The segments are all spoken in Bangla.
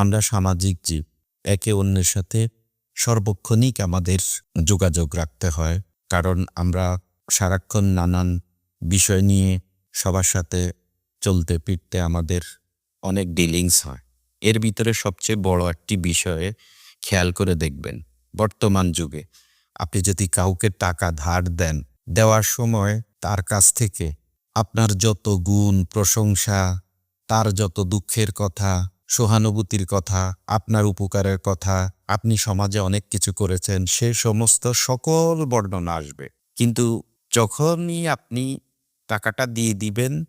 আমরা সামাজিক জীব, একে অন্যের সাথে সর্বক্ষণিক আমাদের যোগাযোগ রাখতে হয়। কারণ আমরা সারাক্ষণ নানান বিষয় নিয়ে সবার সাথে চলতে ফিরতে আমাদের অনেক ডিলিংস হয়। এর ভিতরে সবচেয়ে বড় একটি বিষয়ে খেয়াল করে দেখবেন, বর্তমান যুগে। আপনি যদি কাউকে টাকা ধার দেন, দেওয়ার সময় তার কাছ থেকে আপনার যত গুণ, প্রশংসা, তার যত দুঃখের কথা সহানুভূতির কথা, আপনার উপকারের কথা, আপনি সমাজে অনেক কিছু করেছেন, সে সমস্ত সকল বর্ণনা আসবে। কিন্তু যখনই আপনি টাকাটা দিয়ে দিবেন,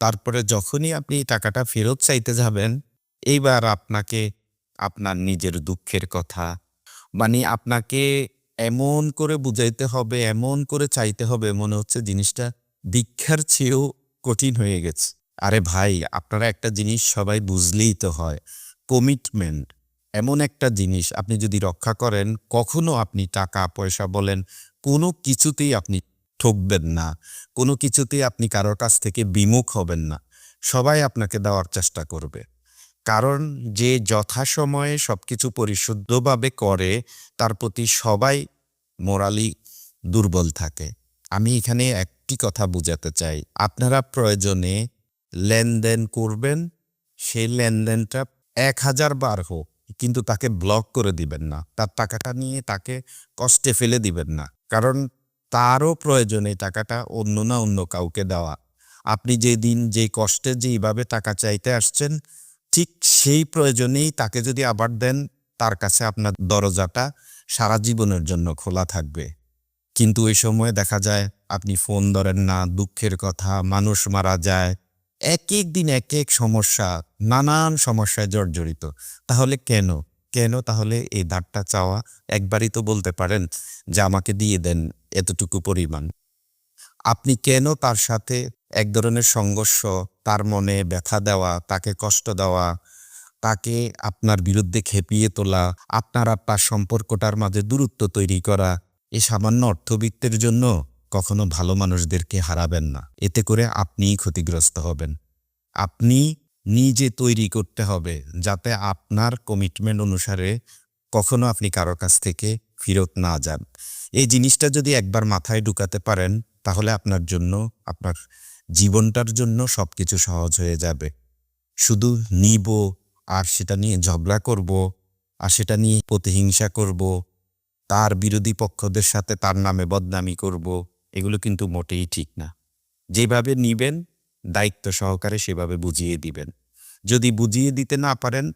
তারপরে যখনই আপনি টাকাটা ফেরত চাইতে যাবেন, এইবার আপনাকে আপনার নিজের দুঃখের কথা মানে আপনাকে এমন করে বুঝাইতে হবে, এমন করে চাইতে হবে, মনে হচ্ছে জিনিসটা দীক্ষার চেয়েও কঠিন হয়ে গেছে। আরে ভাই, আপনারা একটা জিনিস সবাই বুঝলেই তো হয়। কমিটমেন্ট এমন একটা জিনিস আপনি যদি রক্ষা করেন, কখনো আপনি টাকা, পয়সা বলেন, কোনো কিছুতেই আপনি ঠকবেন না। কোনো কিছুতেই আপনি কারোর কাছ থেকে বিমুখ হবেন না। সবাই আপনাকে দেওয়ার চেষ্টা করবে। কারণ যে যথাসময়ে সবকিছু পরিশুদ্ধভাবে করে, তার প্রতি সবাই মোরালি দুর্বল থাকে। আমি এখানে একটি কথা বুঝাতে চাই। আপনারা প্রয়োজনে লেনদেন করবেন, সেই লেনদেনটা এক হাজার বার হোক, কিন্তু তাকে ব্লক করে দিবেন না। তার টাকাটা নিয়ে তাকে কষ্টে ফেলে দিবেন না। কারণ তারও প্রয়োজনে টাকাটা অন্য না অন্য কাউকে দেওয়া। আপনি যেদিন যে কষ্টে, যেইভাবে টাকা চাইতে আসছেন, ঠিক সেই প্রয়োজনেই তাকে যদি আবার দেন, তার কাছে আপনার দরজাটা সারা জীবনের জন্য খোলা থাকবে। কিন্তু ওই সময় দেখা যায় আপনি ফোন ধরেন না, দুঃখের কথা, মানুষ মারা যায় এক এক দিন এক এক সমস্যা, নানান সমস্যায় জর্জরিত। তাহলে কেন? কেন তাহলে এই ধারটা চাওয়া? একবারই তো বলতে পারেন যে আমাকে দিয়ে দেন এতটুকু পরিমাণ। আপনি কেন তার সাথে এক ধরনের সংঘর্ষ, তার মনে ব্যথা দেওয়া, তাকে কষ্ট দেওয়া, তাকে আপনার বিরুদ্ধে খেপিয়ে তোলা, আপনার আপনার সম্পর্কটার মাঝে দূরত্ব তৈরি করা, এ সামান্য অর্থবিত্তের জন্য? কখনো ভালো মানুষদেরকে হারাবেন না। এতে করে আপনিই ক্ষতিগ্রস্ত হবেন। আপনি নিজে তৈরি করতে হবে যাতে আপনার কমিটমেন্ট অনুসারে কখনো আপনি কারও কাছ থেকে ফেরত না যান। এই জিনিসটা যদি একবার মাথায় ঢুকাতে পারেন, তাহলে আপনার জন্য, আপনার জীবনটার জন্য সব কিছু সহজ হয়ে যাবে। শুধু নিব, আর সেটা নিয়ে ঝগড়া করব, আর সেটা নিয়ে প্রতিহিংসা করব, তার বিরোধী পক্ষদের সাথে তার নামে বদনামি করব এগুলো কিন্তু মোটেই ঠিক না। যেভাবে নিবেন, দায়িত্ব সহকারে সেভাবে বুঝিয়ে দিবেন। যদি বুঝিয়ে দিতে না পারেন